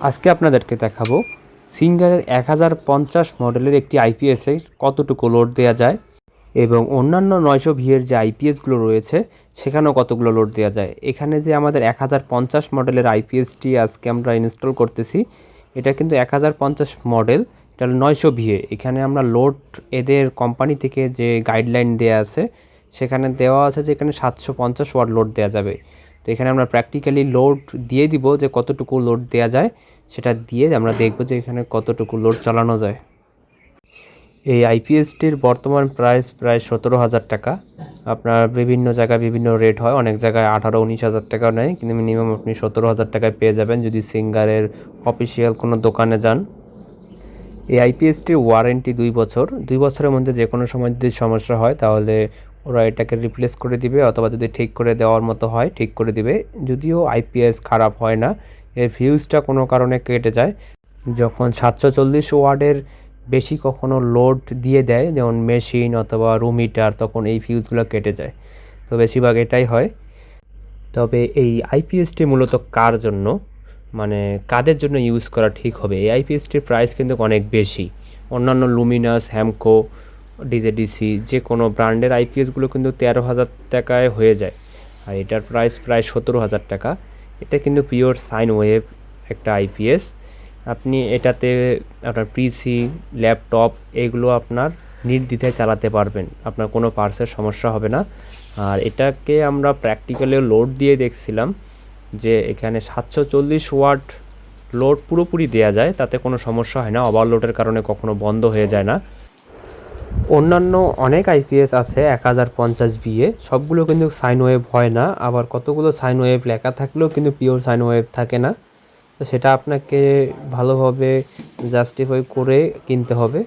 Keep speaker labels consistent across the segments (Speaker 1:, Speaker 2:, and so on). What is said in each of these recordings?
Speaker 1: আজকে আপনাদেরকে দেখাবো সিঙ্গারের এক হাজার পঞ্চাশ মডেলের একটি আইপিএসে কতটুকু লোড দেওয়া যায় এবং অন্যান্য নয়শো ভিএর যে আইপিএসগুলো রয়েছে, সেখানেও কতগুলো লোড দেওয়া যায়। এখানে যে আমাদের এক হাজার পঞ্চাশ মডেলের আইপিএসটি আজকে আমরা ইনস্টল করতেছি, এটা কিন্তু এক হাজার পঞ্চাশ মডেল, এটা হলো নয়শো ভিএ। এখানে আমরা লোড এদের কোম্পানি থেকে যে গাইডলাইন দেওয়া আছে, সেখানে দেওয়া আছে যে এখানে সাতশো পঞ্চাশ ওয়াট লোড দেওয়া যাবে। তো এখানে আমরা প্র্যাকটিক্যালি লোড দিয়ে দিব যে কতটুকু লোড দেওয়া যায়, সেটা দিয়ে আমরা দেখব যে এখানে কতটুকু লোড চালানো যায়। এই আইপিএসটির বর্তমান প্রাইস প্রায় সতেরো হাজার টাকা। আপনার বিভিন্ন জায়গায় বিভিন্ন রেট হয়, অনেক জায়গায় আঠারো, উনিশ হাজার টাকাও নেয় কিন্তু মিনিমাম আপনি সতেরো হাজার টাকায় পেয়ে যাবেন যদি সিঙ্গারের অফিসিয়াল কোনো দোকানে যান। এই আইপিএসটির ওয়ারেন্টি দুই বছর। দুই বছরের মধ্যে যে কোনো সময় যদি সমস্যা হয়, তাহলে ওরা এটাকে রিপ্লেস করে দিবে অথবা যদি ঠিক করে দেওয়ার মতো হয়, ঠিক করে দিবে। যদিও আইপিএস খারাপ হয় না, এর ফিউজটা কোনো কারণে কেটে যায়। যখন সাতশো চল্লিশ ওয়ার্ডের বেশি কখনো লোড দিয়ে দেয়, যেমন মেশিন অথবা রুম হিটার তখন এই ফিউজগুলো কেটে যায়। তো বেশিরভাগ এটাই হয়। তবে এই আইপিএসটি মূলত কার জন্য? মানে কাদের জন্য ইউজ করা ঠিক হবে? এই আইপিএসটির প্রাইস কিন্তু অনেক বেশি। অন্যান্য লুমিনাস হ্যামকো ডিজেডিসি যে কোনো ব্র্যান্ডের আইপিএসগুলো কিন্তু তেরো হাজার টাকায় হয়ে যায়। আর এটার প্রাইস প্রায় সতেরো হাজার টাকা। এটা কিন্তু পিওর সাইন ওয়েভ একটা আইপিএস আপনি এটাতে আপনার পিসি ল্যাপটপ এগুলো আপনার নির্দ্বিধায় চালাতে পারবেন। আপনার কোনো পার্সের সমস্যা হবে না। আর এটাকে আমরা প্র্যাকটিক্যালি লোড দিয়ে দেখছিলাম যে এখানে সাতশো চল্লিশ ওয়াট লোড পুরোপুরি দেওয়া যায়। তাতে কোনো সমস্যা হয় না। ওভারলোডের কারণে কখনো বন্ধ হয়ে যায় না। অন্যান্য অনেক আইপিএস আছে, এক হাজার পঞ্চাশ বিয়ে সবগুলো কিন্তু সাইন ওয়েভ হয় না। আবার কতগুলো সাইন ওয়েভ লেখা থাকলেও কিন্তু পিওর সাইন ওয়েভ থাকে না। তো সেটা আপনাকে ভালোভাবে জাস্টিফাই করে কিনতে হবে।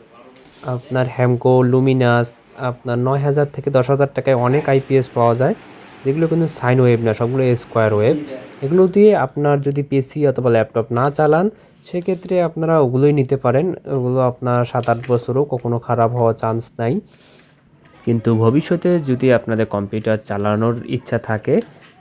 Speaker 1: আপনার হ্যামকো লুমিনাস আপনার নয় হাজার থেকে দশ হাজার টাকায় অনেক আইপিএস পাওয়া যায়। যেগুলো কিন্তু সাইন ওয়েভ না, সবগুলো স্কোয়ার ওয়েভ এগুলো দিয়ে আপনার যদি পিসি অথবা ল্যাপটপ না চালান সেক্ষেত্রে আপনারা ওগুলোই নিতে পারেন। ওগুলো আপনার সাত আট বছরও কখনো খারাপ হওয়ার চান্স নাই। কিন্তু ভবিষ্যতে যদি আপনাদের কম্পিউটার চালানোর ইচ্ছা থাকে,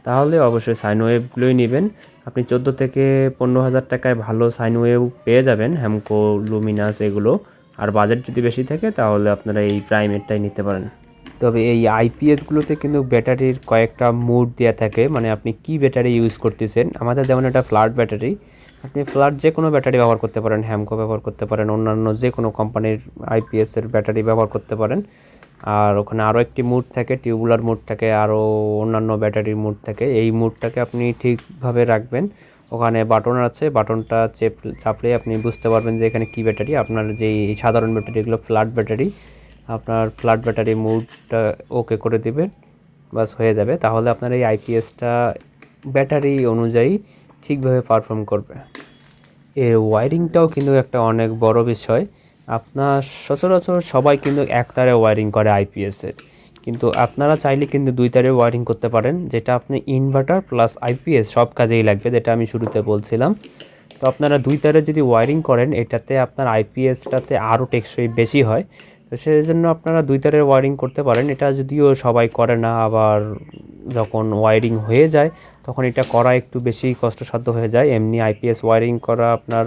Speaker 1: তাহলে অবশ্যই সাইন ওয়েভগুলোই নেবেন। আপনি চোদ্দ থেকে পনেরো হাজার টাকায় ভালো সাইন ওয়েভ পেয়ে যাবেন হ্যামকো লুমিনাস এগুলো। আর বাজেট যদি বেশি থাকে, তাহলে আপনারা এই প্রাইমেরটাই নিতে পারেন। তবে এই আইপিএসগুলোতে কিন্তু ব্যাটারির কয়েকটা মুড দেওয়া থাকে। মানে আপনি কি ব্যাটারি ইউজ করতেছেন? আমাদের যেমন এটা ফ্ল্যাট ব্যাটারি আপনি ফ্ল্যাট যে কোনো ব্যাটারি ব্যবহার করতে পারেন হ্যামকো ব্যবহার করতে পারেন, অন্যান্য যে কোনো কোম্পানির আইপিএসের ব্যাটারি ব্যবহার করতে পারেন। আর ওখানে আরও একটি মুড থাকে টিউবুলার মুড থাকে আরও অন্যান্য ব্যাটারির মুড থাকে। এই মুডটাকে আপনি ঠিকভাবে রাখবেন। ওখানে বাটন আছে, বাটনটা চেপ, চাপলে আপনি বুঝতে পারবেন যে এখানে কী ব্যাটারি। আপনার যেই সাধারণ ব্যাটারি এগুলো ফ্ল্যাট ব্যাটারি, আপনার ফ্ল্যাট ব্যাটারি মুডটা ওকে করে দিবেন বাস হয়ে যাবে। তাহলে আপনার এই আইপিএসটা ব্যাটারি অনুযায়ী ঠিকভাবে পারফর্ম করবে। এর ওয়ারিংটাও কিন্তু একটা অনেক বড় বিষয়। আপনার সচরাচর সবাই কিন্তু এক তারে ওয়ারিং করে আইপিএসের কিন্তু আপনারা চাইলে কিন্তু দুই তারে ওয়ারিং করতে পারেন, যেটা আপনি ইনভার্টার প্লাস আইপিএস সব কাজেই লাগবে, যেটা আমি শুরুতে বলছিলাম। তো আপনারা দুই তারে যদি ওয়ারিং করেন, এটাতে আপনার আইপিএসটাতে আরও টেকসই বেশি হয়। তো সেই জন্য আপনারা দুই তারের ওয়ারিং করতে পারেন। এটা যদিও সবাই করে না, আবার যখন ওয়ারিং হয়ে যায় তখন এটা করা একটু বেশি কষ্টসাধ্য হয়ে যায়। এমনি আইপিএস ওয়ারিং করা আপনার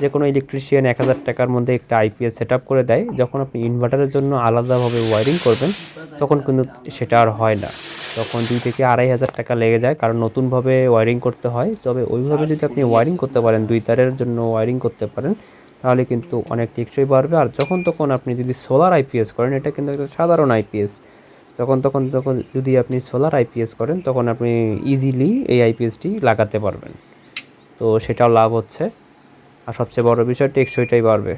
Speaker 1: যে কোনো ইলেকট্রিশিয়ান এক হাজার টাকার মধ্যে একটা আইপিএস সেট করে দেয়। যখন আপনি ইনভার্টারের জন্য আলাদাভাবে ওয়ারিং করবেন, তখন কিন্তু সেটা আর হয় না। তখন দুই থেকে আড়াই হাজার টাকা লেগে যায়, কারণ নতুনভাবে ওয়ারিং করতে হয়। তবে ওইভাবে যদি আপনি ওয়ারিং করতে পারেন, দুই তারের জন্য ওয়ারিং করতে পারেন, তাহলে কিন্তু অনেক টেকসই বাড়বে। আর যখন তখন আপনি যদি সোলার আইপিএস করেন, এটা কিন্তু একটা সাধারণ আইপিএস তখন তখন তখন যদি আপনি সোলার আইপিএস করেন, তখন আপনি ইজিলি এই আইপিএসটি লাগাতে পারবেন। তো সেটাও লাভ হচ্ছে। আর সবচেয়ে বড় বিষয়, টেকসইটাই বাড়বে।